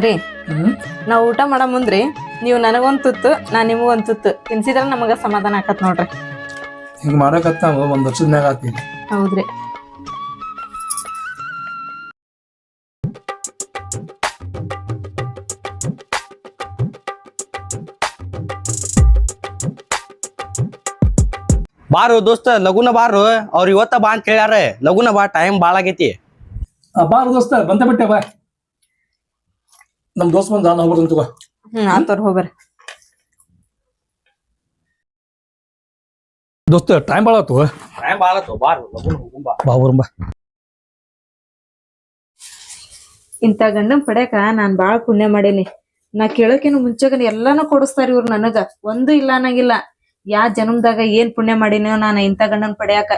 ರೀ. ನಾವು ಊಟ ಮಾಡೋ ಮುಂದ್ರಿ ನೀವು ನನಗೊಂದು ತುತ್ತು ನಾ ನಿಮಗೊಂದು ತುತ್ತು. ತಿನ್ಸಿದ್ರೆ ನಮಗ ಸಮಾಧಾನ ಆಕತ್ ನೋಡ್ರಿ. ಹಿಂಗೆ ಮಾಡಕತ್ತ ನಾವು ವರ್ಷದ ಮ್ಯಾಗ ಆತಿ ಹೌದ್ರಿ. ಬಾರು ದೋಸ್ತ ಲಗುನ ಬಾರು. ಅವ್ರ ಇವತ್ತ ಬಾ ಅಂತ ಹೇಳ್ಯಾರ ಲಗುನ ಬಾ ಟೈಮ್ ಬಾಳ ಆಗೈತಿ. ಆ, ಬಾರ ದೋಸ್ತ ಬಂದ ಬಿಟ್ಟೆ ಬಾ. ನಮ್ ದೋಸ್ತ್ ಬಂದ ನಾನು ಹೋಗ್ಬಾರ್ದು ಅಂತ ಹ್ಮ್ ಆತವ್ರ ಹೋಗ್ಬರ್ರಿ. ದೋಸ್ತ ಟೈಮ್ ಭಾಳ ಆತು. ಟೈಮ್ ಬಾಳ ಆತು ಬಾರು ಲಗುನ ಹೋಗುಂ ಬಾ. ಬಾ ಬಾ. ಇಂಥ ಗಂಡನ್ ಪಡ್ಯಾಕ ನಾನ್ ಬಾಳ ಪುಣ್ಯ ಮಾಡೇನಿ. ನಾ ಕೇಳೋಕಿನ ಮುಂಚೆಗ ಎಲ್ಲಾನು ಕೊಡಿಸ್ತಾರ ಇವ್ರು ನನಗ. ಒಂದು ಇಲ್ಲ ಅನ್ನಂಗಿಲ್ಲ. ಯಾ ಜನ್ಮದಾಗ ಏನ್ ಪುಣ್ಯ ಮಾಡಿನೋ ನಾನ ಇಂತ ಗಂಡನ್ ಪಡ್ಯಾಕ.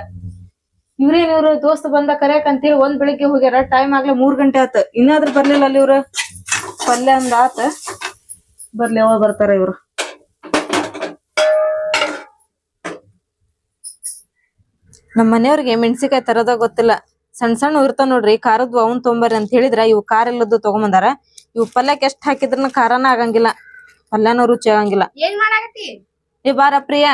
ಇವ್ರೇನ್ ಇವ್ರು ದೋಸ್ತ ಬಂದ ಕರ್ಯಾಕ ಅಂತೇಳಿ ಒಂದ್ ಬೆಳಿಗ್ಗೆ ಹೋಗ್ಯಾರ ಟೈಮ್ ಆಗ್ಲಿ ಮೂರ್ ಗಂಟೆ ಆತ. ಇನ್ನಾದ್ರೂ ಬರ್ಲಿಲ್ಲ ಅಲ್ಲಿ ಇವ್ರು? ಪಲ್ಯ ಅಂದ ಆತ. ಬರ್ಲಿ ಯಾವಾಗ ಬರ್ತಾರ ಇವ್ರು? ನಮ್ಮ ಮನೆಯವ್ರಿಗೆ ಮೆಣಸಿಕಾಯಿ ತರದ ಗೊತ್ತಿಲ್ಲ. ಸಣ್ಣ ಸಣ್ಣ ಇರ್ತಾವ ನೋಡ್ರಿ ಖಾರದ್ ಅವನ್ ತೊಂಬರ್ರಿ ಅಂತ ಹೇಳಿದ್ರ ಇವು ಖಾರ ಇಲ್ಲದ್ದು ತಗೊಂಬಂದಾರ. ಇವು ಪಲ್ಯಕ್ಕೆ ಎಷ್ಟ್ ಹಾಕಿದ್ರನ ಖಾರನ ಆಗಂಗಿಲ್ಲ. ಪಲ್ಯನೂ ರುಚಿ ಆಗಂಗಿಲ್ಲ. ನೀವ್ ಏ ಬಾರ ಪ್ರಿಯ.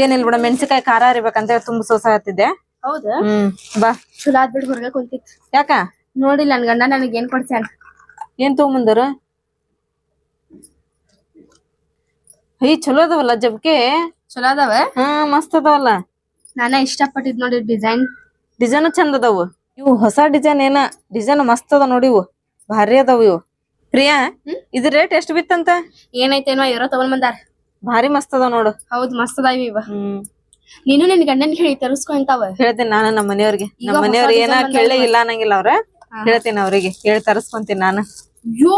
ಏನಿಲ್ಲ ಬಿಡ ಮೆಣಸಿಕಾಯಿ ಖಾರ ಇರ್ಬೇಕಂತ ಹೇಳಿ ತುಂಬಾ ಸೋಸ ಹತ್ತಿದ್ದೆ ಹೌದಾ? ಹ್ಮ್ ಬಾ. ಬಿಡ್ ಹೊರಗೆ ಕುಂತಿತ್ತು ಯಾಕ? ನೋಡಿಲ್ಲ ನನ್ ಗಂಡ ನನಗ್ ಏನ್ ಕೊಡ್ಸ್ಯಾನ ಏನ್ ತಗೊಂಬಂದಾರ? ಅಯ್ಯ ಚಲೋ ಅದಾವಲ್ಲ ಜಬ್ಕೆ ಚಲೋ ಅದಾವ? ಹಾ ಮಸ್ತ್ ಅದಾವಲ್ಲ. ನಾನ ಇಷ್ಟಪಟ್ಟಿದ್ ನೋಡಿ ಡಿಸೈನ್. ಡಿಸೈನ್ ಚಂದ ಅದಾವು. ಇವು ಹೊಸ ಡಿಸೈನ್ ಏನ? ಡಿಸೈನ್ ಮಸ್ತ್ ಅದ ನೋಡಿ ಇವು. ಭಾರಿ ಅದಾವ ಇವು. ಪ್ರಿಯಾ ಇದ್ರ ರೇಟ್ ಎಷ್ಟ್ ಬಿತ್ತಂತ ಏನೈತೇನೋ ಇವರೋ ತಗೊಂಡ್ ಬಂದಾರ. ಭಾರಿ ಮಸ್ತ್ ಅದಾವ ನೋಡು. ಹೌದ್ ಮಸ್ತ್ ಅದಾವ ಇವ. ಹ್ಮ್. ನೀನು ನಿನ್ ಗಂಡನ್ ಹೇಳಿ ತರಿಸ್ಕೊಂತಾವ ಹೇಳ್ತೇನೆ ನಾನು ನಮ್ಮ ಮನೆಯವ್ರಿಗೆ. ನಮ್ಮ ಮನೆಯವ್ರ ಏನ ಕೇಳೇ. ಇಲ್ಲ ಅನ್ನಂಗಿಲ್ಲ ಅವ್ರ. ಹೇಳ್ತೀನಿ ಅವ್ರಿಗೆ ಹೇಳಿ ತರಸ್ಕೊಂತೀನಿ ನಾನು. ಯೋ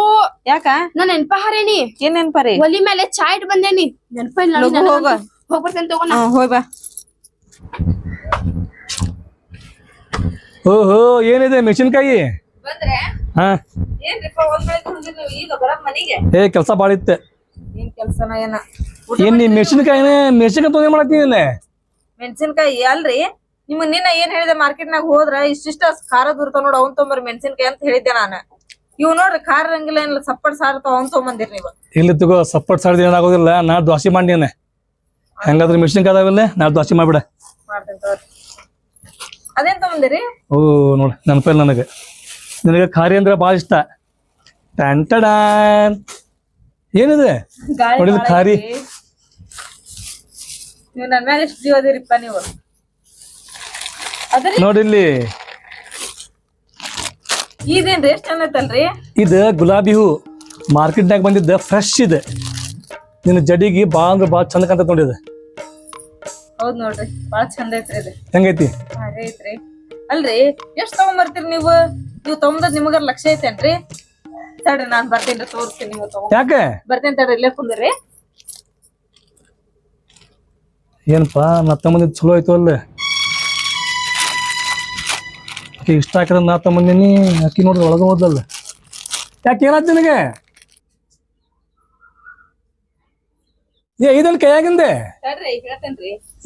ಯಾಕ? ನಾನ್ ನೆನ್ಪ ಹಾರೇನಿ ಏನ್ ನೆನ್ಪಾರಿ ಒಲಿ ಮೇಲೆ ಚಾ ಇಟ್ ಬಂದೇನಿ ನೆನ್ಪ ಇಲ್ಲ ಹೋಗ. ಹೋಗ್ಬರ್ತೇನೆ ತಗೋ ನಾ. ಹೋಯ್ ಬಾ. ಓಹೋ ಏನಿದೆ ಮೆಣಸಿನ್ಕಾಯಿ? ಹಾ. ಏ ಕೆಲಸ ಭಾಳ ಇತ್ತೆ. ಏನ್ ಕೆಲ್ಸನ ಏನ? ಏನ್ ನೀ ಮೆಣಸಿನ್ಕಾಯಿನ ಮೆಣಸಿನ್ಕಾಯಿ ತೊಗೊಂಡ್ ಮಾಡತ್ತೀನಿ ಮೆಣಸಿನ್ಕಾಯಿ ಅಲ್ರಿ ನಿಮ್ಮ ನಿನ್ನ ಏನ್ ಹೇಳಿದೆ ಮಾರ್ಕೆಟ್ನಾಗ ಹೋದ್ರ ಇಷ್ಟಿಷ್ಟ ಖಾರ ಇರ್ತಾವ ನೋಡ್ ಅವ್ನ್ ತೊಂಬರ್ ಮೆಣಸಿನ್ಕಾಯಿ ಅಂತ ಹೇಳಿದ್ದೆ ನಾನು. ಇವ್ ನೋಡ್ರಿ ಖಾರ ಇರಂಗಿಲ್ಲ ಏನಿಲ್ಲ ಸಪ್ಪಡ್ ಸಾರ್ ಇರ್ತಾವ ಅವ್ನ್ ತೊಗೊಂಬಂದಿರಿ ನೀವು. ಇಲ್ಲಿ ತಗೋ ಸಪ್ಪಟ್ ಸಾರ್ ಏನಾಗೋದಿಲ್ಲ ನಾ ದ್ವಾಸಿ ಮಾಡಿದ್ದೇನೆ ಹೆಂಗಾದ್ರೆ ಮೆಣಸಿನ್ಕಾಯಿ ಅದಾವಿಲ್ಲ ನಾ ದ್ವಾಸಿ ಮಾಡ್ಬಿಡ. ಮಾಡ್ತೀನಿ ತಗೋರಿ. ಅದೇನ್ ತೊಗೊಂಬಂದಿರಿ? ಓ ನೋಡಿ ನೆನಪಿಲ್ಲ ನನಗೆ. ನಿನಗೆ ಖಾರಿ ಅಂದ್ರೆ ಭಾಳ ಇಷ್ಟ. ಏನಿದೆ? ಗಾಳಿ ನೋಡಿದ್ರ ಭಾಳ ಖಾರಿ. ಐತಿ. ನೀವ್ ನನ್ ಮ್ಯಾಲ ಎಷ್ಟ್ ಜೀವ ಅದಿರಿಪ್ಪ ನೀವು. ನೋಡಿಲ್ಲಿ ಇದೇನ್ರಿ? ಎಷ್ಟ್ ಚಂದ ಐತಲ್ರಿ? ಇದು ಗುಲಾಬಿ ಹೂ. ಮಾರ್ಕೆಟ್ನಾಗ ಬಂದಿದ್ದ ಫ್ರೆಶ್ ಇದೆ. ನಿನ್ನ ಜಡಿಗೆ ಬಾ ಅಂದ್ರೆ ಭಾಳ ಚಂದ ಕಾಣ್ತೈತೆ ನೋಡಿ ಇದು. ಹೌದ್ ನೋಡ್ರಿ ಬಾಳ ಚಂದ ಐತ್ರಿ ಇದು. ಹೆಂಗೈತಿ? ಹಾಗೆ ಐತ್ರಿ. ಅಲ್ರಿ ಎಷ್ಟ್ ತಗೊಂಬರ್ತೀರಿ ನೀವು? ನೀವು ತಗೊಂಬದ್ ನಿಮಗ ಲಕ್ಷ ಐತೇನ್ರಿ? ತಡ್ರಿ ನಾನ್ ಬರ್ತೇನ್ರಿ ತೋರಿಸ್ತೀನಿ ನೀವು ತಗೊಂಡ್. ಯಾಕೆ? ಬರ್ತೇನೆ ತಡ್ರಿ ಇಲ್ಲೇ ಕುಂದ್ರಿ. ಏನಪ್ಪ ನಾ ತಮ್ಮಂದಿದ್ದು ಚಲೋ ಆಯ್ತು ಅಲ್ಲ? ಇಷ್ಟ ಹಾಕಿದ್ರೆ ನಾ ತಮ್ಮಂದಿನಿ ಅಕ್ಕಿ ನೋಡಿದ್ರೆ ಒಳಗೆ ಹೋದಲ್ಲ. ಯಾಕೆ ಏನಾಯ್ತು ನಿನಗೆ? ಏ ಇದನ್ ಕೈಯಾಗಿಂದೆ?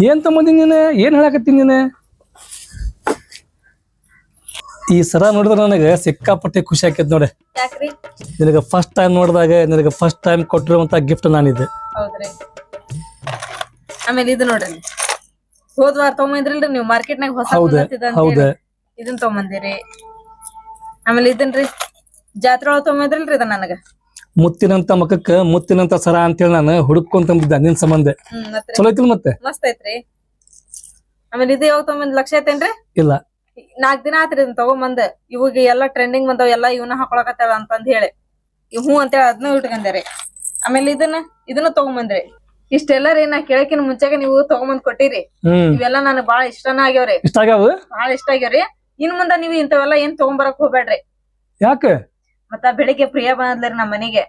ಏನ್ ತಮ್ಮಂದಿನಿ ನೀನು? ಏನ್ ಹೇಳಕತ್ತೀನಿ ನೀನು? ಈ ಸರ ನೋಡಿದ್ರೆ ನನಗೆ ಸಿಕ್ಕಾಪಟ್ಟೆ ಖುಷಿ ಆಕೈತಿ ನೋಡಿ. ನಿನಗ ಫಸ್ಟ್ ಟೈಮ್ ನೋಡಿದಾಗ ನಿನಗೆ ಫಸ್ಟ್ ಟೈಮ್ ಕೊಟ್ಟಿರುವಂತ ಗಿಫ್ಟ್ ನಾನಿದೆ. ಆಮೇಲೆ ಇದು ನೋಡ್ರಿ. ಹೋದ್ವಾರ ತಗೊಂಬಂದ್ರಿಲ್ರಿ ನೀವು ಮಾರ್ಕೆಟ್ನಾಗ ಹೊಸ ಹೌದ ಹೌದ. ಇದನ್ ತಗೊಂಬಂದಿರಿ. ಆಮೇಲೆ ಇದನ್ರಿ ಜಾತ್ರೆ ಒಳಗ್ ತಗೊಂಬಂದ್ರಿ ಇದ ನನಗ? ಮುತ್ತಿನಂತ ಮಕಕ್ಕ ಮುತ್ತಿನಂತ ಸರ ಅಂತೇಳಿ ನಾನು ಹುಡುಕೊಂತ ಬಂದಿದ್ದೆ ನಿನ್ ಸಂಬಂಧ. ಹ್ಮ್ ಮತ್ರಿ ಚಲೋ ಐತಿಲ್ ಮತ್ತೆ? ಮಸ್ತ್ ಐತ್ರಿ. ಆಮೇಲೆ ಇದು ಯಾವಾಗ ತಗೊಂಬಂದ್ ಲಕ್ಷ ಐತೇನ್ರಿ? ಇಲ್ಲ. ನಾಕ್ ದಿನ ಆತ್ರಿ ಇದನ್ ತಗೊಂಬಂದ್. ಇವಾಗ ಎಲ್ಲಾ ಟ್ರೆಂಡಿಂಗ್ ಬಂದಾವ ಎಲ್ಲಾ ಇವನ್ನ ಹಾಕೊಳಕತ್ತಾಳ ಅಂತಂದ್ ಹೇಳಿ. ಇವ್ ಹ್ಞೂ ಅಂತೇಳಿ ಅದನ್ನ ರೀ ಆಮೇಲೆ ಇದನ್ನ ಇದನ್ನ ತಗೊಂಬಂದ್ರಿ. ಇಷ್ಟೆಲ್ಲ ರೀ ನಾ ಕೇಳಕಿನ ಮುಂಚೆಗೆ ನೀವು ತಗೊಂಬಂದ್ ಕೊಟ್ಟಿರಿ. ಹ್ಮ್. ಇವೆಲ್ಲ ನನಗ್ ಬಾಳ ಇಷ್ಟನ ಆಗ್ಯಾವ್ರಿ. ಇಷ್ಟ ಆಗ್ಯಾವ? ಬಾಳ ಇಷ್ಟ ಆಗ್ಯಾವ್ರಿ. ಇನ್ ಮುಂದ ನೀವು ಇಂಥವೆಲ್ಲ ಏನ್ ತಗೊಂಬರಕ್ ಹೋಗ್ಬೇಡ್ರಿ. ಯಾಕೆ? ಮತ್ತ ಬೆಳಿಗ್ಗೆ ಪ್ರಿಯ ಬಂದ್ಲರಿ ನಮ್ಮ ಮನೆಗೆ.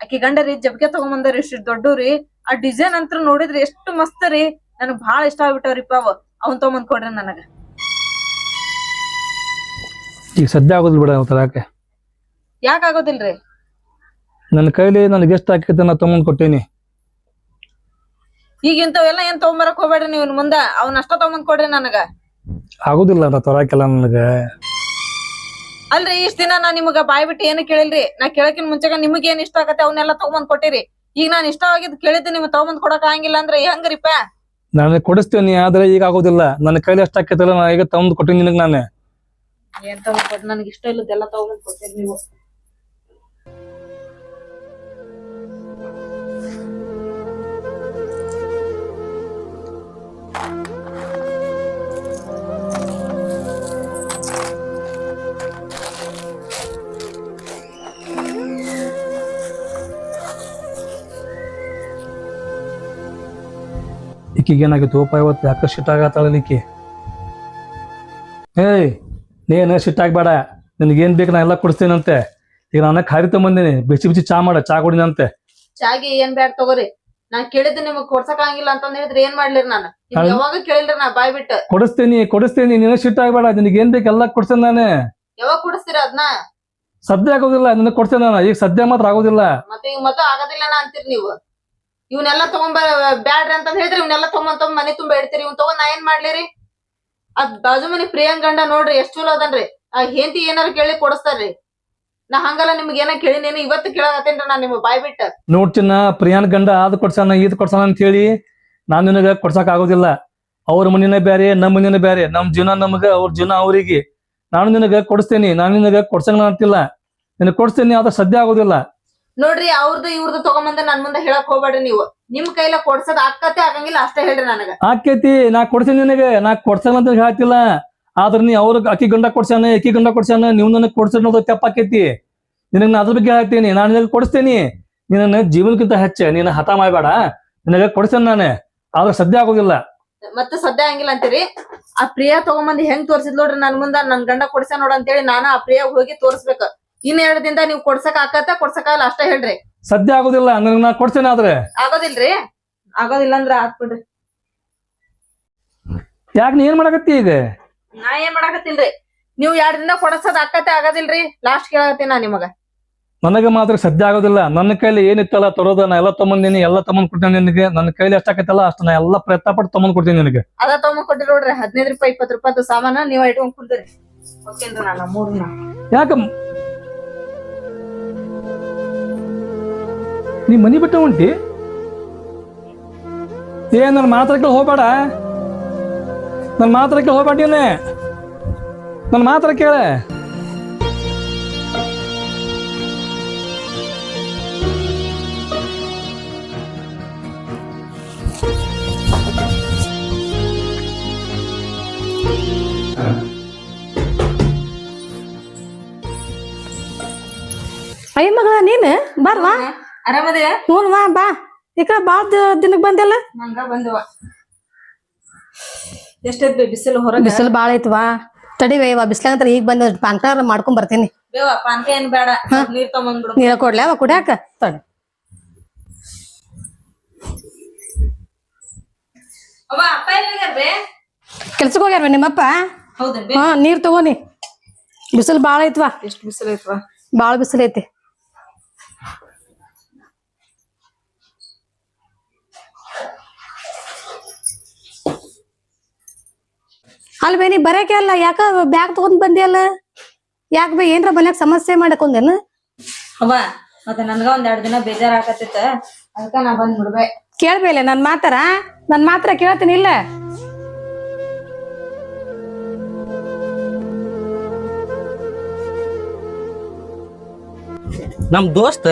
ಆಕಿ ಗಂಡರಿ ಜಬ್ಕೆ ತಗೊಂಬಂದ್ರಿ ಇಷ್ಟು ದೊಡ್ಡವ್ರಿ ಆ ಡಿಸೈನ್ ಅಂತ ನೋಡಿದ್ರಿ ಎಷ್ಟು ಮಸ್ತ್ ರೀ ನನಗ್ ಬಹಳ ಇಷ್ಟ ಆಗ್ಬಿಟ್ಟವ್ರಿಪ್ಪ ಪಾವು. ಅವನ್ ತಗೊಂಬಂದ್ ಕೊಡ್ರಿ ನನಗ. ಈಗ ಸದ್ಯ ಆಗೋದಿಲ್ಲ ಬಿಡ ಯಾಕೆ ಯಾಕೆ? ಯಾಕ ಆಗೋದಿಲ್ರಿ? ನನ್ನ ಕೈಲಿ ನನಗೆ ಎಷ್ಟು ಹಾಕೈತೆ ನಾ ತಗೊಂಡ್ ಕೊಟ್ಟೇನಿ. ಈಗ ಇಂಥವೆಲ್ಲ ಏನ್ ತಗೊಂಬರಕ್ ಹೋಗ್ಬೇಡ್ರಿ ನೀವ್ ಇನ್ ಮುಂದ. ಅವ್ನ ಅಷ್ಟ ತಗೊಂಬಂದ್ ಕೊಡ್ರಿ ನನಗ. ಆಗೋದಿಲ್ಲ ಅಂತ ತೊರಾಕಿಲ್ಲ ನನಗೆ. ಅಲ್ರಿ ಇಷ್ಟ ದಿನ ನಾ ನಿಮಗ ಬಾಯ್ ಬಿಟ್ಟು ಏನು ಕೇಳಿಲ್ರಿ? ನಾ ಕೇಳಕಿನ ಮುಂಚೆಗ ನಿಮಗ್ ಏನ್ ಇಷ್ಟ ಆಗತ್ತೆ ಅವನ್ನೆಲ್ಲ ತಗೊಂಬಂದ್ ಕೊಟ್ಟಿರಿ. ಈಗ ನಾನ್ ಇಷ್ಟ ಆಗಿದ್ ಕೇಳಿದ್ದು ನಿಮ್ಗೆ ತಗೊಂಬಂದ್ ಕೊಡಕ್ ಆಗಂಗಿಲ್ಲ ಅಂದ್ರೆ ಹೆಂಗ್ರಿಪ್ಪ ನಾನು ಕೊಡಿಸ್ತೀನಿ ಆದ್ರೆ ಈಗ ಆಗೋದಿಲ್ಲ. ನನ್ನ ಕೈಲಿ ಎಷ್ಟು ಆಕೈತಲ್ಲ ನಾ ಈಗ ತಗೊಂಡ್ ಕೊಟ್ಟಿನಿ ನಿನಗೆ ನಾನೇ. ಏನ್ ತಗೊಂಡ್ ನನಗೆ ಇಷ್ಟ ಇಲ್ಲದೆಲ್ಲ ತಗೊಂಬಂದ್ ಕೊಟ್ಟಿರಿ ನೀವು. ಈಕಿಗೆ ಏನಾಗಿತ್ತು? ಓಪ ಇವತ್ತು ಯಾಕೆ ಶಿಟ್ ಆಗತ್ತಾಳ ಈಕಿ ಏಯ್ ನೀನು ಶಿಟ್ ನಿನಗೇನು ನಿನಗೇನ್ ಬೇಕು ನಾ ಎಲ್ಲ ಕೊಡಿಸ್ತೀನಂತೆ. ಈಗ ನಾನು ಖಾರಿ ತಗೊಂಬಂದಿನಿ? ಬಿಸಿ ಬಿಸಿ ಚಾ ಮಾಡ ಚಾ ಕೊಡಿನಂತೆ. ಚಾಗಿ ಏನ್ ಬೇಡ ತಗೋರಿ? ನಾನು ಕೇಳಿದ್ ನಿಮಗ್ ಕೊಡ್ಸಕ್ ಆಗಿಲ್ಲ ಅಂತ ಹೇಳಿದ್ರೆ ಏನ್ ಮಾಡ್ಲಿರಿ ನಾನು? ನಿಮ್ಗ್ ಯಾವಾಗ ಕೇಳಿಲ್ರಿ ನಾ ಬಾಯ್ ಬಿಟ್ಟು. ಕೊಡಿಸ್ತೀನಿ ಕೊಡಿಸ್ತೀನಿ ನೀನು ಶಿಟ್ ಆಗ್ಬೇಡ. ನಿನಗೇನ್ ಬೇಕು ಎಲ್ಲ ಕೊಡ್ಸೇನೆ ನಾನು. ಯಾವಾಗ ಕುಡಿಸ್ತೀರ ಅದನ್ನ ಸದ್ಯ ಆಗೋದಿಲ್ಲ ನಿನಗೆ ಕೊಡ್ತೇನೆ ನಾನು. ಈಗ ಸದ್ಯ ಮಾತ್ರ ಆಗೋದಿಲ್ಲ. ಮತ್ತೆ ಈಗ ಮತ್ತೆ ಆಗೋದಿಲ್ಲ ನಾ ಅಂತೀರಿ ನೀವು. ಇವನ್ನೆಲ್ಲ ತಗೊಂಡ್ ಬ್ಯಾಡ್ರಿ ಅಂತ ಹೇಳಿದ್ರಿ ಇವನ್ನೆಲ್ಲ ತಗೊಂಡ್ ತಗೊಂಡ್ ಮನೆ ತುಂಬಾ ಇಡ್ತೀರಿ. ಇವ್ನ ತಗೊಂಡ್ ನಾ ಏನ್ ಮಾಡ್ಲಿರಿ? ಅದ್ ಬಾಜು ಮನಿ ಪ್ರಿಯಾಂಕ್ ನೋಡ್ರಿ, ಎಷ್ಟ್ ಚಲೋ ಅದನ್ರಿ. ಆ ಹೆಂಡತಿ ಏನಾರು ಕೇಳಿ ಕೊಡಿಸ್ತಾರ್ರಿ. ನಾ ಹಂಗಲ್ಲ ನಿಮ್ಗೆ ಏನ ಕೇಳಿನೇನು, ಇವತ್ತು ಕೇಳಾಕತ್ತೇನ್ರಿ ನಾ ನಿಮ್ಗೆ ಬಾಯ್ ಬಿಟ್ಟ. ನೋಡ್ತೀನ ಪ್ರಿಯಾನ್ ಗಂಡ ಅದ್ ಕೊಡ್ಸಾನ ಇದ್ ಕೊಡ್ಸಾನ ಅಂತ ಹೇಳಿ ನಾನ್ ನಿನಗ ಕೊಡ್ಸಕ್ ಆಗೋದಿಲ್ಲ. ಅವ್ರ ಮನಿನ ಬ್ಯಾರೆ, ನಮ್ ಮನಿನ ಬ್ಯಾರೆ, ನಮ್ ಜೀವನ ನಮಗ, ಅವ್ರ ಜೀವನ ಅವ್ರಿಗೆ. ನಾನು ನಿನಗ ಕೊಡಿಸ್ತೇನಿ, ನಾನು ನಿನಗ ಕೊಡ್ಸಂಗ ಅಂತಿಲ್ಲ. ನಿನಗ್ ಕೊಡ್ಸ್ತೇನಿ ಅದ ಸದ್ಯ ಆಗೋದಿಲ್ಲ. ನೋಡ್ರಿ ಅವ್ರದ್ದು ಇವ್ರದ್ದು ತಗೊಂಬಂದ ನನ್ ಮುಂದೆ ಹೇಳಕ್ ಹೋಗ್ಬೇಡ್ರಿ ನೀವು. ನಿಮ್ ಕೈಲ ಕೊಡ್ಸದ್ ಆಕತ್ತೆ ಆಗಂಗಿಲ್ಲ ಅಷ್ಟೇ ಹೇಳ್ರಿ ನನಗ. ಆಕೇತಿ ನಾ ಕೊಡ್ತೀನಿ ನಿನಗೆ. ನಾ ಕೊಡ್ಸಲ್ಲ ಅಂತ ಹೇಳ್ತಿಲ್ಲ. ಆದ್ರ ನೀ ಅವ್ರ ಅಕ್ಕಿ ಗಂಡ ಕೊಡ್ಸಾನ ಅಕ್ಕಿ ಗಂಡ ಕೊಡ್ಸಾನ ನೀವು ನನಗ್ ಕೊಡ್ಸೋದು ತಪ್ಪಾಕೇತಿ ನಿನಗ್ ನಾ ಅದ್ರ ಬಗ್ಗೆ ಹೇಳ್ತೀನಿ. ನಾನು ನಿನಗೆ ಕೊಡಿಸ್ತೇನಿ. ನಿನ್ನ ಜೀವನಕ್ಕಿಂತ ಹೆಚ್ಚ ನೀನು ಹಠ ಮಾಡಬೇಡ. ನಿನಗ ಕೊಡ್ಸೇನೆ ನಾನು. ಆದ್ರೆ ಸದ್ಯ ಆಗೋದಿಲ್ಲ. ಮತ್ತೆ ಸದ್ಯ ಹಂಗಿಲ್ಲ ಅಂತೀರಿ? ಆ ಪ್ರಿಯಾ ತಗೊಂಬಂದ್ ಹೆಂಗ್ ತೋರ್ಸಿದ್ ನೋಡ್ರಿ ನನ್ ಮುಂದ? ನನ್ ಗಂಡ ಕೊಡ್ಸ ನೋಡ ಅಂತೇಳಿ ನಾನು ಆ ಪ್ರಿಯಾ ಹೋಗಿ ತೋರ್ಸ್ಬೇಕು. ಇನ್ ಎರಡ್ ದಿನದ ನೀವ್ ಕೊಡ್ಸಕ್ ಆಕತ್ತ ಕೊಡ್ಸಕ್ ಆಗಲ್ಲ ಅಷ್ಟೇ ಹೇಳ್ರಿ. ಸದ್ಯ ಆಗೋದಿಲ್ಲ ಅಂದ್ರೆ ನಾ ಕೊಡ್ತೇನೆ ಆದ್ರೆ. ಆಗೋದಿಲ್ರಿ? ಆಗೋದಿಲ್ಲ ಅಂದ್ರ ಆತ್ ಬಿಡ್ರಿ. ಯಾಕೆ ನೀ ಏನ್ ಮಾಡಕತ್ತಿ ಈಗ? ನಾ ಏನ್ ಮಾಡಾಕತ್ತಿಲ್ರಿ? ನೀವ್ ಎರಡ್ ದಿನ ಕೊಡಸದ್ ಆಕತ್ತೆ ಆಗೋದಿಲ್ರಿ? ಲಾಸ್ಟ್ ಕೇಳಾಕತ್ತೀನಿ ನಾ ನಿಮಗ. ನನಗೆ ಮಾತ್ರ ಸದ್ಯ ಆಗೋದಿಲ್ಲ. ನನ್ನ ಕೈಲಿ ಏನಿತ್ತಲ್ಲ ತರೋದ ನಾ ಎಲ್ಲ ತಮ್ಮಂದಿನಿ ಎಲ್ಲ ತಗೊಂಡ್ ಕೊಡ್ತೇನೆ ನಿನಗೆ. ನನ್ನ ಕೈಲಿ ಎಷ್ಟಾಕೈತಲ್ಲ ಅಷ್ಟು ನಾ ಎಲ್ಲ ಪ್ರಯತ್ನ ಪಟ್ಟು ತಗೊಂಡ್ ಕೊಡ್ತೀನಿ ನಿನಗೆ. ಅದ ತಮ್ಮ ಕೊಟ್ಟಿರಿ ನೋಡ್ರಿ ಹದಿನೈದು ರೂಪಾಯಿ ಇಪ್ಪತ್ತು ರೂಪಾಯಿ ಸಾಮಾನ ನೀವ್ ಇಟ್ಕೊಂಡ್ ಕುಂದ್ರಿ. ಓಕೆನ್ರಿ ನಾನು ಮೂರ್ನ ಯಾಕ ನೀ ಮನೆ ಬಿಟ್ಟು ಹೊಂಟಿ? ಏ ನನ್ನ ಮಾತ್ರಕ್ಕೆ ಹೋಗ್ಬೇಡ. ನನ್ನ ಮಾತ್ರಕ್ಕೆ ಹೋಗ್ಬೇಡ ನೀನೆ. ನನ್ನ ಮಾತ್ರ ಕೇಳ. ಅಯ್ಯ ಮಗಳ, ನೀನು? ಬರ್ವಾ? ಆರಾಮದೇ ಹ್ಞೂ ಬಾ. ಈ ಕಡೆ ಭಾಳ ದಿನಕ್ಕೆ ಬಂದಿಲ್ಲ? ಹಂಗ ಬಂದವ. ಎಷ್ಟೈತ್ ಬೇ ಬಿಸಿಲು ಹೊರಗೆ? ಬಿಸಿಲು ಭಾಳ ಐತ್ವಾ ತಡಿವೆ ಇವ ಬಿಸ್ಲಾಗಂತ ಈಗ ಬಂದ ಪಾನ್ಕಾರ ಮಾಡ್ಕೊಂಡ್ ಬರ್ತೀನಿ. ಬೇವ ಪಾನ್ಕ ಏನ್ ಬೇಡ. ನೀರ್ ತಗೊಂಡ್ಬಿಡು ನೀರ ಕೊಡ್ಲಿ ಅವ ಕುಡ್ಯಾಕ? ತಡಿ. ಅವ ಅಪ್ಪ ಕೆಲ್ಸಕ್ಕೆ ಹೋಗ್ಯಾರ ನಿಮ್ಮಪ್ಪ? ಹೌದ ಬೇ? ಹಾ ನೀರ್ ತಗೋನಿ. ಬಿಸಿಲು ಬಾಳ ಐತ್ವಾ ಎಷ್ಟು ಬಿಸಿಲು ಐತ್ವಾ ಬಾಳ ಬಿಸಿಲು ಐತಿ. ಅಲ್ ಬೇ ನೀ ಬರಕ್ಕೆ ಅಲ್ಲ ಯಾಕ ಬ್ಯಾಗ್ ತಗೊಂಡ್ ಬಂದಿಯಲ್ಲ ಯಾಕ ಬೇ ಏನ್ರ ಮನ್ಯಾಗ ಸಮಸ್ಯೆ ಮಾಡಕೊಂದೇನ ಅವ್ವ ಮತ್ತೆ ನನ್ಗ ಒಂದ್ ಎರಡ್ ದಿನ ಬೇಜಾರ್ ಆಗತ್ತಿತ್ತ ಅದಕ್ಕ ನಾ ಬಂದ್ ಬಿಡ್ಬೆ ಕೇಳ್ಬೇಲೆ ನನ್ ಮಾತಾರ? ನನ್ ಮಾತ್ರ ಕೇಳ್ತೀನಿ ಇಲ್ಲ. ನಮ್ ದೋಸ್ತ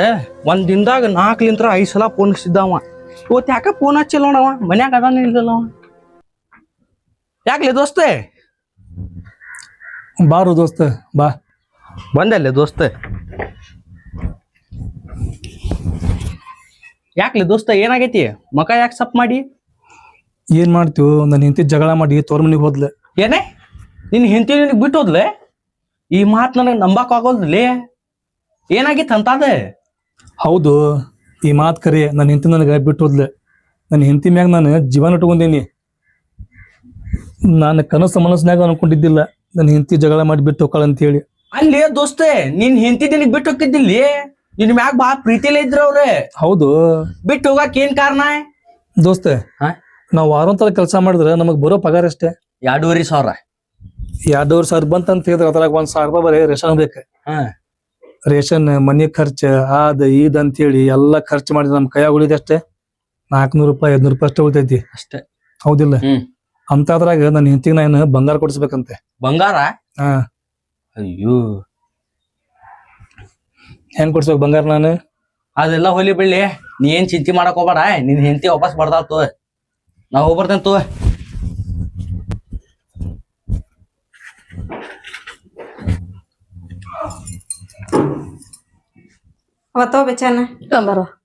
ಒಂದ್ ದಿನದಾಗ ನಾಲ್ಕಲಿಂತ್ರ ಐದ್ ಸಲ ಫೋನ್ ಹಚ್ಚಿದ್ದವ ಇವತ್ತು ಯಾಕ ಫೋನ್ ಹಚ್ಚಿಲ್ಲ ನೋಡವ ಮನ್ಯಾಗ ಅದಾನ ಇಲ್ದಲ್ಲ ಅವ? ಯಾಕ್ಲೆ ದೋಸ್ತೆ? ಬಾರು ದೋಸ್ತ ಬಾ. ಬಂದಲ್ಲೇ ದೋಸ್ತ? ಯಾಕಲೇ ದೋಸ್ತ ಏನಾಗೈತಿ? ಮಕ ಯಾಕೆ ಸಪ್ ಮಾಡಿ? ಏನ್ ಮಾಡ್ತೀವಿ ನನ್ನ ಹೆಂಡತಿ ಜಗಳ ಮಾಡಿ ತೋರ್ ಮನೆಗೆ ಹೋದ್ಲೆ. ಏನೇ? ನಿನ್ನ ಹೆಂಡತಿ ನಿನಗೆ ಬಿಟ್ಟು ಹೋದ್ಲೆ? ಈ ಮಾತು ನನಗೆ ನಂಬಕ್ ಆಗೋದ್ಲೇ ಏನಾಗಿತ್ತು ಅಂತದ ಹೌದು ಈ ಮಾತು ಕರೆ ನನ್ನ ಹೆಂಡತಿ ನನಗೆ ಬಿಟ್ಟು ಹೋದ್ಲೆ. ನನ್ನ ಹೆಂಡತಿ ಮ್ಯಾಗ ನಾನು ಜೀವನ ಇಟ್ಕೊಂಡೀನಿ. ನಾನು ಕನಸು ಮನಸ್ಸಿನಾಗ ಅನ್ಕೊಂಡಿದ್ದಿಲ್ಲ. ನನ್ನ ಹೆಂಡತಿ ಜಗಳ ಮಾಡಿ ಬಿಟ್ಟು ಹೋಗ್ತಾಳ ಅಂತ ಹೇಳಿ ಅಲ್ಲಿ ದೋಸ್ತೆ ನಿನ್ ಹೆಂಡತಿ ನಿನಗ್ ಬಿಟ್ಟು ಹೋಗಿದ್ದಿಲ್ಲ ನಿನ್ ಮ್ಯಾಗ ಬಾ ಪ್ರೀತಿಲೇ ಇದ್ರ ಅವ್ರೆ. ಹೌದು. ಬಿಟ್ಟು ಹೋಗಕ್ ಏನ್ ಕಾರಣ? ದೋಸ್ತೆ ಹಾ? ನಾವು ವಾರಾಂತರ ಕೆಲಸ ಮಾಡಿದ್ರೆ ನಮಗ್ ಬರೋ ಪಗಾರ ಅಷ್ಟೇ ಎರಡೂವರೆ ಸಾವಿರ. ಎರಡೂವರೆ ಸಾವಿರ ಬಂತಂತ ಹೇಳಿದ್ರೆ ಅದ್ರಾಗ ಒಂದ್ ಸಾವಿರ ರೂಪಾಯಿ ಬರೀ ರೇಷನ್ ಬೇಕ. ಹಾ. ರೇಷನ್ ಮನಿ ಖರ್ಚು ಅದ್ ಈದ್ ಅಂತ ಹೇಳಿ ಎಲ್ಲಾ ಖರ್ಚು ಮಾಡಿದ್ರೆ ನಮ್ ಕೈಯಾಗ ಉಳಿದಷ್ಟೇ? ನಾಲ್ಕನೂರು ರೂಪಾಯಿ ಐದ್ನೂರು ರೂಪಾಯಿ ಅಷ್ಟೇ ಉಳಿತೈತಿ. ಅಷ್ಟೇ. ಹೌದಿಲ್ಲ? ಹ್ಮ್. ಅಂತದ್ರಾಗ ನನ್ನ ಹೆಂಡತಿಗೆ ನಾನು ಬಂಗಾರ ಕೊಡಿಸ್ಬೇಕಂತೆ. ಬಂಗಾರ? ಹಾ. ಅಯ್ಯೋ. ಹೆಂಗ್ ಕೊಡ್ಸ್ಬೇಕು ಬಂಗಾರ ನಾನು? ಅದೆಲ್ಲ ಹೋಲಿ ಬೆಳ್ಳಿ ನೀ ಏನ್ ಚಿಂತೆ ಮಾಡಕ್ ಹೋಗ್ಬೇಡ. ನಿನ್ ಹೆಂಡತಿ ವಾಪಸ್ ತೋ. ನಾ ಹೋಗ್ಬರ್ತೇನೆ ತೋ. ಅವತ್ತೋ ಬೆಚಾನ. ತಗೊಂಬರ್ವ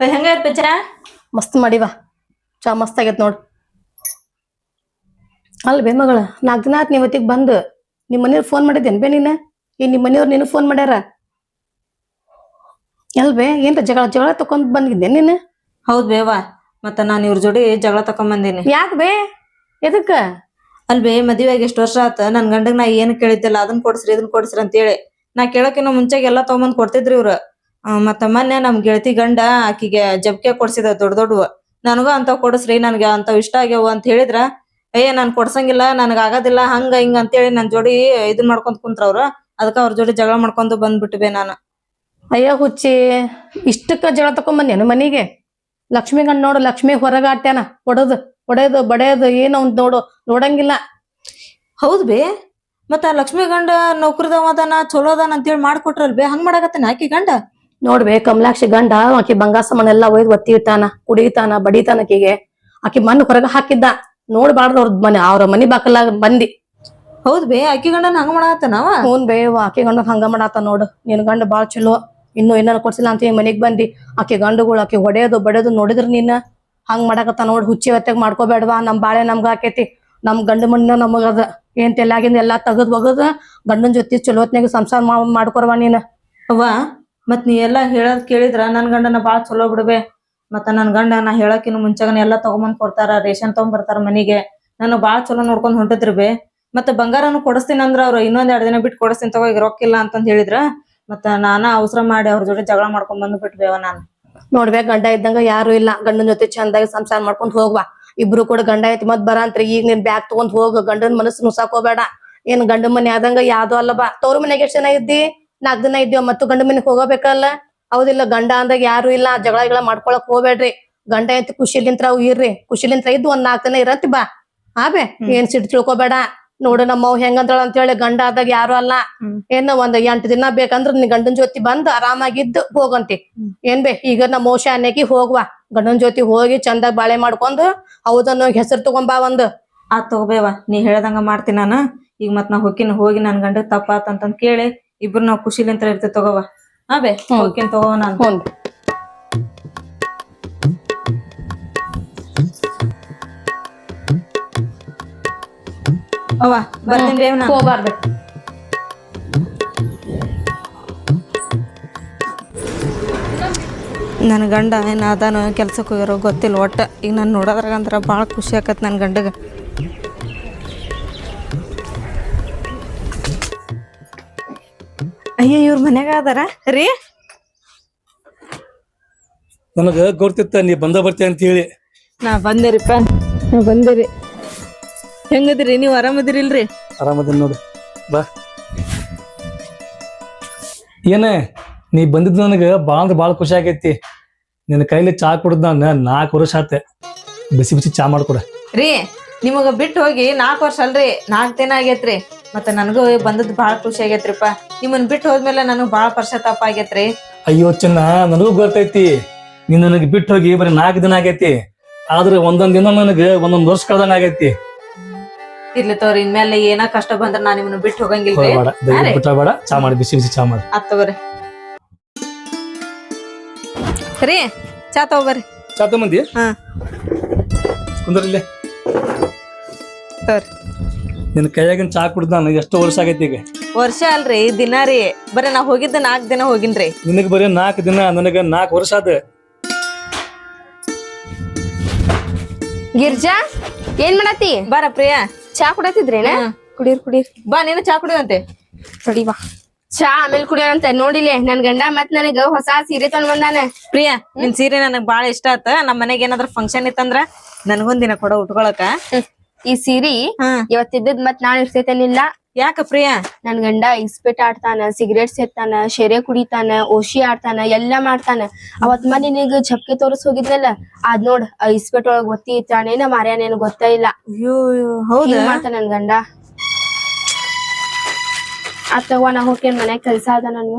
ಹೆಂಗಾಯ್ತು ಚಾ ಮಸ್ತ್ ಮಾಡಿವ ಚಾ ಮಸ್ತ್ ಆಗೈತ್ ನೋಡ್. ಅಲ್ ಬೇ ಮಗಳ ನಾಲ್ಕು ದಿನ ಆತ್ ನೀವತ್ತಿಗೆ ಬಂದು. ನಿಮ್ಮ ಮನೆಯವ್ರು ಫೋನ್ ಮಾಡಿದ್ದೇನ್ ಬೇ ನೀನು? ಏನ್ ನಿಮ್ಮ ಮನೆಯವ್ರು ನೀನು ಫೋನ್ ಮಾಡ್ಯಾರ? ಅಲ್ವೇ ಏನ್ರ ಜಗಳ ಜಗಳ ತಕೊಂಡ್ ಬಂದಿದ್ದೆ ನೀನು? ಹೌದ್ ಬೇವಾ ಮತ್ತ ನಾನ್ ಇವ್ರ ಜೋಡಿ ಜಗಳ ತಕೊಂಡ್ ಬಂದೀನಿ. ಯಾಕೆ ಬೇ? ಎದಕ್ಕ? ಅಲ್ವೇ ಮದ್ವೆಗೆ ಎಷ್ಟು ವರ್ಷ ಆತ? ನನ್ ಗಂಡಗ್ ನಾ ಏನ್ ಕೇಳಿದ್ದಿಲ್ಲ ಅದನ್ ಕೊಡ್ಸ್ರಿ ಇದನ್ ಕೊಡ್ಸ್ರಿ ಅಂತೇಳಿ. ನಾ ಕೇಳಕಿನ್ನ ಮುಂಚೆಗೆ ಎಲ್ಲಾ ತಗೊಂಬಂದ್ ಕೊಡ್ತಿದ್ರಿ ಇವ್ರು. ಮತ್ತ ಮೊನ್ನೆ ನಮ್ ಗೆಳತಿ ಗಂಡ ಆಕಿಗೆ ಜಬ್ಕೆ ಕೊಡ್ಸಿದ ದೊಡ್ಡ ದೊಡ್ಡವ ನನಗೂ ಅಂತ ಕೊಡಸ್ರಿ ನನ್ಗೆ ಅಂತ ಇಷ್ಟ ಆಗ್ಯಾವ ಅಂತ ಹೇಳಿದ್ರ ಏ ನಾನ್ ಕೊಡ್ಸಂಗಿಲ್ಲ ನನಗ ಆಗೋದಿಲ್ಲ ಹಂಗ ಹಿಂಗ ಅಂತೇಳಿ ನನ್ ಜೋಡಿ ಇದನ್ ಮಾಡ್ಕೊಂತ ಕುಂತ್ರ ಅವ್ರ ಅದಕ್ಕ ಅವ್ರ ಜೋಡಿ ಜಗಳ ಮಾಡ್ಕೊಂಡು ಬಂದ್ಬಿಟ್ಟಿವೆ ನಾನು. ಅಯ್ಯ ಹುಚ್ಚಿ ಇಷ್ಟಕ್ಕ ಜಗಳ ತಕೊಂಡ್ ಬಂದೇನು ಮನಿಗೆ? ಲಕ್ಷ್ಮಿ ಗಂಡ ನೋಡು ಲಕ್ಷ್ಮಿ ಹೊರಗ ಆಟ್ಯಾನ ಹೊಡೋದು ಹೊಡೆಯೋದು ಏನು ಏನೋ ಒಂದ್ ನೋಡು ನೋಡಂಗಿಲ್ಲ. ಹೌದ್ ಬೇ ಮತ್ತ ಲಕ್ಷ್ಮಿ ಗಂಡ ನೌಕರಿದವ ಅದಾನ ಚಲೋ ಅದಾನ ಅಂತೇಳಿ ಮಾಡ್ಕೊಟ್ರಲ್ ಬೇ ಹಂಗ್ ಮಾಡಾಕತ್ತಾನ ಆಕಿ ಗಂಡ? ನೋಡ್ಬೇ ಕಮಲಾಕ್ಷಿ ಗಂಡ ಆಕಿ ಎಲ್ಲಾ ಒಯ್ದು ಒತ್ತಿರ್ತಾನ ಕುಡಿತಾನ ಬಡಿತಾನ ಆಕಿಗೆ. ಆಕಿ ಮಣ್ಣು ಹೊರಗ ಹಾಕಿದ್ದ. ನೋಡ್ಬಾರ್ದು ಅವ್ರ ಮನೆ ಅವ್ರ ಮನಿ ಬಾಕಲಾಗ ಬಂದಿ. ಹೌದ್ ಬೇ ಆಕಿ ಗಂಡನ ಹಂಗ ಮಾಡಾಕತ್ತಾನವ ಹೂನ್ ಬೇ ಆಕಿ ಗಂಡ ಹಂಗ ಮಾಡಾತ ನೋಡು. ನಿನ್ ಗಂಡ ಬಾಳ್ ಚಲೋ. ಇನ್ನು ಏನಾರ ಕೊಡ್ಸಿಲ್ಲ ಅಂತ ಮನಿಗ್ ಬಂದಿ. ಆಕಿ ಗಂಡುಗಳು ಆಕಿ ಹೊಡೆಯೋದು ಬಡಿಯೋದು ನೋಡಿದ್ರ ನೀನ್? ಹಂಗ್ ಮಾಡಾಕತ್ತ ನೋಡ್ ಹುಚ್ಚಿ ಹೊತ್ತೆಗ್ ಮಾಡ್ಕೋಬೇಡ್ವಾ? ನಮ್ ಬಾಳೆ ನಮ್ಗ ಆಕೇತಿ. ನಮ್ ಗಂಡ ಮಣ್ಣ ನಮಗದ ಏನ್ ತೆಲ್ಲಾಗಿಂದ ಎಲ್ಲಾ ತಗದ್ ಒಗದ್ ಗಂಡನ್ ಜೊತೆ ಚಲೋತ್ನಾಗ ಸಂಸಾರ ಮಾಡ್ಕೊರ್ವಾ ನೀನ್? ಅವ್ವ ಮತ್ ನೀ ಎಲ್ಲಾ ಹೇಳದ್ ಕೇಳಿದ್ರ ನನ್ ಗಂಡನ ಬಾಳ ಚಲೋ ಬಿಡ್ಬೆ. ಮತ್ತ ನನ್ ಗಂಡ ನಾ ಹೇಳಕಿನ ಮುಂಚೆಗನ ಎಲ್ಲಾ ತಗೊಂಬಂದ್ ಕೊಡ್ತಾರ, ರೇಷನ್ ತಗೊಂಡ್ ಬರ್ತಾರ ಮನಿಗೆ. ನಾನು ಬಾಳ ಚಲೋ ನೋಡ್ಕೊಂಡ್ ಹೊಂಟಿದ್ರಿ ಬೇ. ಮತ್ತ ಬಂಗಾರನು ಕೊಡಿಸ್ತೀನಿ ಅಂದ್ರ ಅವ್ರ ಇನ್ನೊಂದ್ ಎರಡ್ ದಿನ ಬಿಟ್ಟು ಕೊಡಿಸ್ತೀನಿ ತಗೋ, ಈಗ ರೊಕ್ಕ ಇಲ್ಲ ಅಂತಂದ್ ಹೇಳಿದ್ರ. ಮತ್ತ ನಾನ ಅವಸರ ಮಾಡಿ ಅವ್ರ ಜೊತೆ ಜಗಳ ಮಾಡ್ಕೊಂಡ್ ಬಂದ್ ಬಿಟ್ಬೇವ ನಾನು. ನೋಡ್ಬೇಕ ಗಂಡ ಇದ್ದಂಗ ಯಾರು ಇಲ್ಲ. ಗಂಡನ ಜೊತೆ ಚಂದಾಗಿ ಸಂಸಾರ ಮಾಡ್ಕೊಂಡ್ ಹೋಗ್ವಾ. ಇಬ್ರು ಕೂಡ ಗಂಡ ಐತಿ ಮತ್ ಬರಂತ್ರಿ. ಈಗ ನೀನ್ ಬ್ಯಾಗ್ ತಗೊಂಡ್ ಹೋಗ, ಗಂಡನ ಮನಸ್ಸು ನುಸಾಕೋಬೇಡ. ಏನ್ ಗಂಡ ಮನೆ ಆದಂಗ ಯಾವ್ದು ಅಲ್ಲ ಬಾ. ತವ್ರ ಮನೆಗೆ ಎಷ್ಟ್ ಜನ ಇದ್ದಿ? ನಾಲ್ಕ್ ದಿನ ಇದ್ದೇವ್ ಮತ್ತು ಗಂಡ ಮನೆಗ್ ಹೋಗಬೇಕಲ್ಲ? ಹೌದಿಲ್ಲ ಗಂಡ ಅಂದಾಗ ಯಾರು ಇಲ್ಲ ಜಗಳ ಗಿಗಳ ಮಾಡ್ಕೊಳಕ್ ಹೋಗ್ಬೇಡ್ರಿ. ಗಂಡ ಐತಿ ಖುಷಿಲಿಂತ್ರ ಅವ್ ಇರ್ರಿ. ಖುಷಿಲಿಂತ್ರ ಇದ್ದು ಒಂದ್ ನಾಕ್ ದಿನ ಇರತ್ತಿ ಬಾ. ಆಬೆ ಏನ್ ಸಿಟ್ ತಿಳ್ಕೊಬೇಡ. ನೋಡು ನಮ್ಮವ್ ಹೆಂಗಂದ್ರಳ ಅಂತ ಹೇಳಿ ಗಂಡ ಆದಾಗ ಯಾರು ಅಲ್ಲ. ಏನ ಒಂದ್ ಎಂಟ್ ದಿನ ಬೇಕಂದ್ರ ನೀ ಗಂಡನ್ ಜೊತೆ ಬಂದ್ ಆರಾಮಾಗಿದ್ದು ಹೋಗಂತಿ. ಏನ್ ಬೇ ಈಗ ನಮ್ಮ ಮೋಶ ಅನ್ನಕ್ಕೆ ಹೋಗ್ವಾ. ಗಂಡನ್ ಜೊತೆ ಹೋಗಿ ಚಂದಾಗ ಬಾಳೆ ಮಾಡ್ಕೊಂಡು ಹೌದನ್ನ ಹೆಸರು ತಗೊಂಬಾ ಒಂದ್. ಆ ತಗೋಬೇವ ನೀ ಹೇಳ್ದಂಗ ಮಾಡ್ತೀನಿ ನಾನು. ಈಗ ಮತ್ ನಾ ಹೊಕ್ಕಿನ ಹೋಗಿ ನನ್ ಗಂಡ ತಪ್ಪಾತ್ ಅಂತಂದ್ ಕೇಳಿ. ಇಬ್ರು ನಾವ್ ಖುಷಿಲಿಂತ ಇರ್ತೇವೆ ತಗೋವ. ಹಾ ಬೇ. ನನ್ ನಾನು ಹ್ಞೂ ಅವ್ವ ಬರ್ತೀನಿ ಬೇವ್ ನಾ ಹೋಗ್ಬಾರ್ದು ನನ್ನ ಗಂಡ ಏನು ಅದಾನ ಕೆಲ್ಸಕ್ಕೆ ಹೋಗಿರೋ ಗೊತ್ತಿಲ್ಲ ಒಟ್ಟ ಈಗ ನಾನು ನೋಡೋದ್ರಾಗ ಅಂದ್ರ ಭಾಳ ಖುಷಿ ಆಕತ್ ನನ್ನ ಗಂಡಗೆ. ಅಯ್ಯೋ ಇವ್ರ ಮನ್ಯಾಗ ಅದಾರ ರೀ? ನನಗ ಗೊತ್ತಿತ್ತ ನೀ ಬಂದ ಬರ್ತೀಯ ಅಂತ ಹೇಳಿ ನಾ ಬಂದೇರಿಪ್ಪ ನಾ ಬಂದೇರಿ. ಹೆಂಗದ್ರಿ? ನೀವು ಆರಾಮದಿರಿಲ್ರಿ? ಆರಾಮದಿನ ನೋಡು. ಬಾ. ಏನ ನೀ ಬಂದಿದ್ದು ನನಗೆ ಭಾಳ ಅಂದ್ರೆ ಭಾಳ ಖುಷಿ ಆಗೈತಿ. ನಿನ್ನ ಕೈಲಿ ಚಾ ಕುಡ್ದು ನಾನು ನಾಲ್ಕು ವರ್ಷ ಆತೆ. ಬಿಸಿ ಬಿಸಿ ಚಾ ಮಾಡ್ಕೊಡ. ರೀ ನಿಮಗ ಬಿಟ್ಟು ಹೋಗಿ ನಾಲ್ಕು ವರ್ಷ ಅಲ್ರಿ ನಾಲ್ಕು ದಿನ ಆಗೈತ್ರಿ. ಮತ್ತೆ ನನಗೂ ಬಂದದ್ದು ಭಾಳ ಖುಷಿ ಆಗೈತ್ರಿಪ್ಪ. ನಿಮ್ಮನ್ ಬಿಟ್ಟು ಹೋದ್ಮೇಲೆ ನನಗೆ ಭಾಳ ಪಶ್ಚಾತ್ತಾಪ ಆಗೈತ್ರಿ. ಅಯ್ಯೋ ಚಿನ್ನ ನನಗೂ ಗೊತ್ತೈತಿ. ನೀನ್ ನನಗೆ ಬಿಟ್ಟು ಹೋಗಿ ಬರೀ ನಾಲ್ಕು ದಿನ ಆಗೈತಿ. ಆದ್ರೆ ಒಂದೊಂದ್ ದಿನ ನನಗೆ ಒಂದೊಂದ್ ವರ್ಷ ಕಳ್ದಂಗ ಆಗೈತಿ. ಇರ್ಲಿ ತೋರಿ ಇನ್ಮೇಲೆ ಏನ ಕಷ್ಟ ಬಂದ್ರ ನಾ ನಿಮ್ಮನ್ನ ಬಿಟ್ಟು ಹೋಗಂಗಿಲ್ಲ ಬೇಡ ದಯವಿಟ್ಟು ಬಿಟ್ಟ ಬೇಡ ಚಾ ಮಾಡಿ ಬಿಸಿ ಬಿಸಿ ಚಾ ಮಾಡಿ. ಆತ್ ತಗೋರಿ. ರೀ ಚಾ ತಗೋಬರ್ರಿ. ಚಾ ತಗೊಂಬಂದಿ? ಹಾ. ಕುಂದ್ರಲ್ಲಿ. ತಗೋರಿ. ನಿನ್ನ ಕೈಯಾಗಿನ ಚಾ ಕುಡ್ದು ನಾನು ಎಷ್ಟು ವರ್ಷ ಆಗೈತಿ ಈಗ. ವರ್ಷ ಅಲ್ರಿ ದಿನ ರೀ. ಬರೀ ನಾ ಹೋಗಿದ್ದ ನಾಲ್ಕ್ ದಿನ ಹೋಗಿನ್ರಿ. ನಿನಗ್ ಬರೀ ನಾಲ್ಕು ದಿನ ನನಗೆ ನಾಲ್ಕು ವರ್ಷ ಆದ. ಗಿರ್ಜಾ ಏನ್ ಮಾಡತ್ತಿ? ಬಾರ ಪ್ರಿಯಾ. ಚಾ ಕುಡತಿದ್ರೇನ ಕುಡಿಯರ್ ಕುಡೀರ್ ಕುಡೀರ್. ಬಾ ನೀನು ಚಾ ಕುಡಿಯಂತೆ ಸಡಿ ಬಾ. ಚಾ ಆಮೇಲೆ ಕುಡಿಯೋಣಂತ ನೋಡಿಲೆ ನನ್ ಗಂಡ ಮತ್ ನನಗ ಹೊಸ ಸೀರೆ ತಗೊಂಡ್ ಬಂದಾನೆ. ಪ್ರಿಯಾ ನಿನ್ ಸೀರೆ ನನಗ್ ಬಾಳ ಇಷ್ಟ ಆತ. ನಮ್ ಮನೆಗ್ ಏನಾದ್ರು ಫಂಕ್ಷನ್ ಇತ್ತಂದ್ರ ನನಗೊಂದಿನ ಕೊಡ ಉಟ್ಕೊಳಕ. ಈ ಸೀರಿ ಇವತ್ತಿದ್ದದ್ ಮತ್ ನಾಳೆ ಇರ್ತೈತೇನಿಲ್ಲ. ಯಾಕ ಪ್ರಿಯಾ? ನನ್ ಗಂಡ ಇಸ್ಪೇಟ್ ಆಡ್ತಾನ ಸಿಗರೇಟ್ ಸೇತಾನ ಶೆರೆ ಕುಡಿತಾನ ಓಶಿ ಆಡ್ತಾನ ಎಲ್ಲಾ ಮಾಡ್ತಾನ. ಅವತ್ ಮನೆ ನಿನಗ ಝಪ್ಕೆ ತೋರಿಸ್ ಹೋಗಿದ್ನಲ್ಲ ಅದ್ ನೋಡ್ ಆ ಇಸ್ಪೇಟ್ ಒಳಗ್ ಒತ್ತಿ ಇತ್ತಾನೇನ ಮಾರ್ಯಾನೇನು ಗೊತ್ತೇ ಇಲ್ಲ. ಅಯ್ಯೋ ಹೌದಾ? ಮಾಡ್ತಾನ ನನ್ ಗಂಡ. ಅತ್ತವ್ವ ನಾ ಹೋಗ್ತೇನ್ ಮನ್ಯಾಗ ಕೆಲ್ಸ ಅದ ನನ್ಗ